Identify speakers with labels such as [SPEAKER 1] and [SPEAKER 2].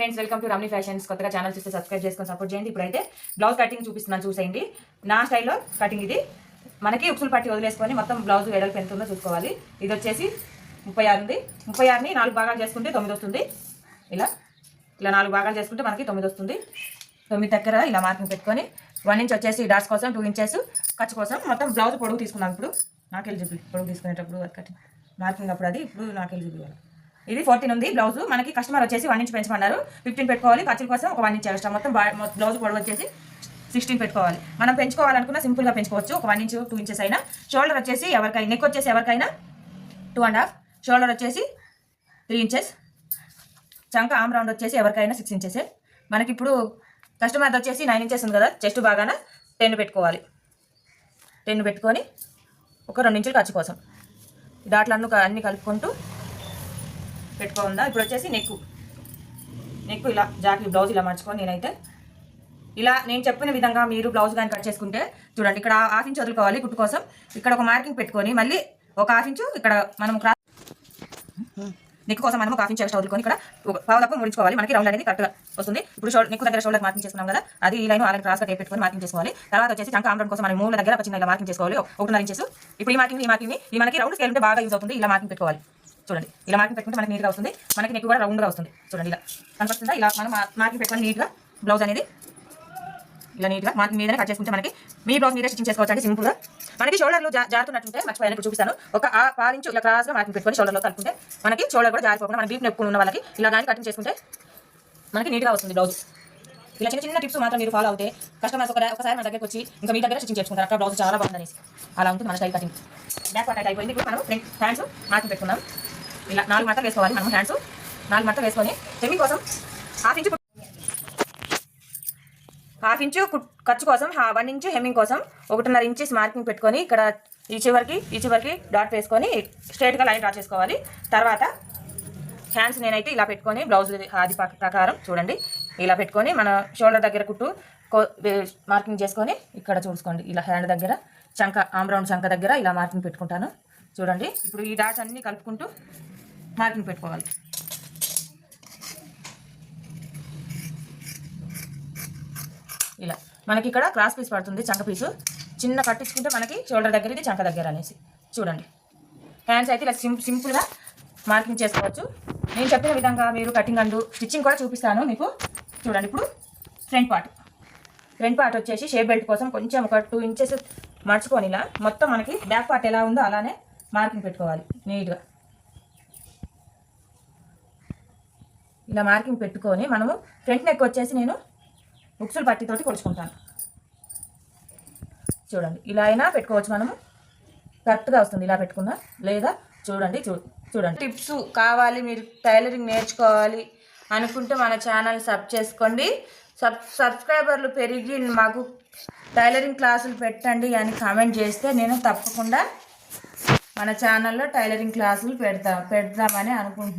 [SPEAKER 1] Friends welcome to Ramni fashions కొత్తగా channel చూస్తే subscribe చేసుకొని సపోర్ట్ చేయండి. ఇప్పుడైతే బ్లౌజ్ కటింగ్ చూపిస్తున్నాను చూసేయండి. నా స్టైల్లో కటింగ్ ఇది. మనకి ఉక్సులు పట్టి వదిలేసుకొని మొత్తం బ్లౌజ్ వెడల్పు ఎంత ఉందో చూసుకోవాలి. ఇది వచ్చేసి ముప్పై ఆరు ఉంది. ముప్పై ఆరుని నాలుగు భాగాలు చేసుకుంటే తొమ్మిది వస్తుంది. ఇలా ఇలా నాలుగు భాగాలు చేసుకుంటే మనకి తొమ్మిది వస్తుంది. తొమ్మిది దగ్గర ఇలా మార్కింగ్ పెట్టుకొని వన్ ఇంచ్ వచ్చేసి డాట్స్ కోసం టూ ఇంచెస్ ఖర్చు కోసం మొత్తం బ్లౌజ్ పొడుగు తీసుకున్నాం ఇప్పుడు. నాకు ఎలిజిబుల్ పొడుగు తీసుకునేటప్పుడు కటింగ్ మార్కింగ్ అప్పుడు అది ఇప్పుడు నాకు చూపించాలి ఇది ఫోర్టీన్ ఉంది. బ్లౌజ్ మనకి కస్టమర్ వచ్చేసి వన్ ఇంచ్ పెంచమన్నారు. ఫిఫ్టీన్ పెట్టుకోవాలి. ఖర్చుల కోసం ఒక వన్ ఇంచ్ ఎక్స్ట్రా మొత్తం బ్లౌజ్ పొడవు వచ్చేసి సిక్స్టీన్ పెట్టుకోవాలి. మనం పెంచుకోవాలనుకున్న సింపుల్గా పెంచుకోవచ్చు. ఒక వన్ ఇంచ్ టూ ఇంచెస్ అయినా. షోల్డర్ వచ్చేసి ఎవరికైనా నెక్ వచ్చేసి ఎవరికైనా టూ అండ్ హాఫ్ షోల్డర్ వచ్చేసి త్రీ ఇంచెస్ చంక ఆమ్ రౌండ్ వచ్చేసి ఎవరికైనా సిక్స్ ఇంచెస్ మనకి ఇప్పుడు కస్టమర్ వచ్చేసి నైన్ ఇంచెస్ ఉంది కదా. చెస్ట్ బాగాన? టెన్ పెట్టుకోవాలి. టెన్ పెట్టుకొని ఒక రెండు ఇంచులు ఖర్చు కోసం. దాంట్లో అన్ని కలుపుకుంటూ పెట్టుకోందా ఇప్పుడు వచ్చేసి నెక్ నెక్ ఇలా జాకెట్ బ్లౌజ్ ఇలా మర్చుకొని నేనైతే. ఇలా నేను చెప్పిన విధంగా మీరు బ్లౌజ్ కానీ కట్ చేసుకుంటే చూడండి ఇక్కడ హాఫ్ ఇంచ్ వదులుకోవాలి కుట్టు కోసం. ఇక్కడ ఒక మార్కింగ్ పెట్టుకొని మళ్ళీ ఒక హాఫ్ ఇంచు ఇక్కడ మనం క్రాస్ నెక్ కోసం మనం ఒక హాఫ్ ఇంచ్ ఎక్స్ట్రా వదులుకొని ఇక్కడ ఒక పావు ముడించుకోవాలి. మనకి రౌండ్ అనేది కరెక్ట్గా వస్తుంది. ఇప్పుడు షోల్డర్ నెక్ దగ్గర షోల్డర్ మార్కింగ్ చేసుకున్నాం కదా అది ఈ లైన్ అలాగే క్రాస్గా టేప్ పెట్టుకొని మార్కింగ్ చేసుకోవాలి. తర్వాత వచ్చేసి చంక ఆమ్రౌండ్ కోసం మనం మూల దగ్గర చిన్న ఇలా మార్కింగ్ చేసుకోవాలి. ఒకటిన్నర ఇంచెస్. ఇప్పుడు ఈ మార్కింగ్ ఈ మార్కింగ్ ఈ మనకి రౌండ్ స్కేల్ ఉంటే బాగా యూజ్ అవుతుంది. ఇలా మార్కింగ్ పెట్టుకోవాలి. చూడండి. ఇలా మార్కింగ్ పెట్టుకుంటే మనకి నీట్గా వస్తుంది. మనకి నెక్ కూడా రౌండ్గా వస్తుంది. చూడండి ఇలా. కనిపిస్తుందా ఇలా మనం మార్కింగ్ పెట్టుకొని నీట్గా బ్లౌజ్ అనేది ఇలా నీట్గా మార్కింగ్ మీదనే కట్ చేసుకుంటే మనకి మీ బ్లౌజ్ మీరే స్టిచింగ్ చేసుకోవచ్చండి సింపుల్గా మనకి షోల్డర్లు జారుతున్నట్టుంటే మర్చిపోయాను ఇప్పుడు చూపిస్తాను. ఒక ఆ పాలించు ఇలా క్రాస్గా మార్కింగ్ పెట్టుకొని షోల్డర్లో కలుపుకుంటే మనకి షోల్డర్ కూడా జారిపోకుండా మన బీప్ నెప్పుకుని ఉన్న వాళ్ళకి ఇలా కానీ కటింగ్ చేసుకుంటే మనకి నీట్గా వస్తుంది బ్లౌజ్ ఇలా చిన్న చిన్న టిప్స్ మాత్రం మీరు ఫాలో అవుతే కస్టమర్స్ ఒక ఒకసారి మన దగ్గరికి వచ్చి ఇంకా మీ దగ్గర స్టిచింగ్ చేసుకుంటారు. అక్కడ బ్లౌజ్ చాలా బాగుందనేసి. అలా ఉంటుంది మన స్టైల్ కటింగ్ బ్యాక్ పార్ట్ అయిపోయింది. ఇప్పుడు మనం ఫ్రంట్ హ్యాండ్స్ మార్కింగ్ పెట్టుకున్నాం ఇలా నాలుగు మట్టలు వేసుకోవాలి. మనం హ్యాండ్స్. నాలుగు మాత్రం వేసుకొని హెమ్మింగ్ కోసం హాఫ్ ఇంచు హాఫ్ ఇంచు కుట్- ఖర్చు కోసం వన్ ఇంచు హెమ్మింగ్ కోసం ఒకటిన్నర ఇంచెస్ మార్కింగ్ పెట్టుకొని ఇక్కడ ఈ చివరికి ఈ చివరికి డాట్ వేసుకొని స్ట్రైట్గా లైన్ డ్రా చేసుకోవాలి. తర్వాత హ్యాండ్స్ నేనైతే ఇలా పెట్టుకొని బ్లౌజ్ ఆది ప్రకారం చూడండి. ఇలా పెట్టుకొని మన షోల్డర్ దగ్గర కుట్టు కో- మార్కింగ్ చేసుకొని ఇక్కడ చూసుకోండి. ఇలా హ్యాండ్ దగ్గర చంక ఆమ్రౌండ్ చంక దగ్గర ఇలా మార్కింగ్ పెట్టుకుంటాను. చూడండి. ఇప్పుడు ఈ డాట్స్ అన్నీ కలుపుకుంటూ మార్కింగ్ పెట్టుకోవాలి. ఇలా. మనకి ఇక్కడ క్రాస్ పీస్ పడుతుంది చంక పీసు. చిన్న కట్టించుకుంటే మనకి షోల్డర్ దగ్గర ఇది చంక దగ్గర అనేసి. చూడండి. హ్యాండ్స్ అయితే ఇలా సిం సింపుల్గా మార్కింగ్ చేసుకోవచ్చు. నేను చెప్పిన విధంగా మీరు కటింగ్ అండ్ స్టిచ్చింగ్ కూడా చూపిస్తాను మీకు. చూడండి ఇప్పుడు ఫ్రంట్ పార్ట్. ఫ్రంట్ పార్ట్ వచ్చేసి షేప్ బెల్ట్ కోసం కొంచెం ఒక టూ ఇంచెస్ మర్చుకొని ఇలా మొత్తం మనకి బ్యాక్ పార్ట్ ఎలా ఉందో అలానే మార్కింగ్ పెట్టుకోవాలి నీట్గా. ఇలా మార్కింగ్ పెట్టుకొని మనము ఫ్రంట్ నెక్ వచ్చేసి నేను ఉక్సులు పట్టితోటి కొలుచుకుంటాను. చూడండి ఇలా అయినా పెట్టుకోవచ్చు మనము. కరెక్ట్గా వస్తుంది ఇలా పెట్టుకున్నా. లేదా చూడండి చూ చూడండి. టిప్స్ కావాలి మీరు టైలరింగ్ నేర్చుకోవాలి అనుకుంటే మన ఛానల్ సబ్ చేసుకోండి. సబ్ సబ్స్క్రైబర్లు పెరిగి మాకు టైలరింగ్ క్లాసులు పెట్టండి అని కామెంట్ చేస్తే నేను తప్పకుండా మన ఛానల్లో టైలరింగ్ క్లాసులు పెడతా పెడదామని అనుకుంటున్నాను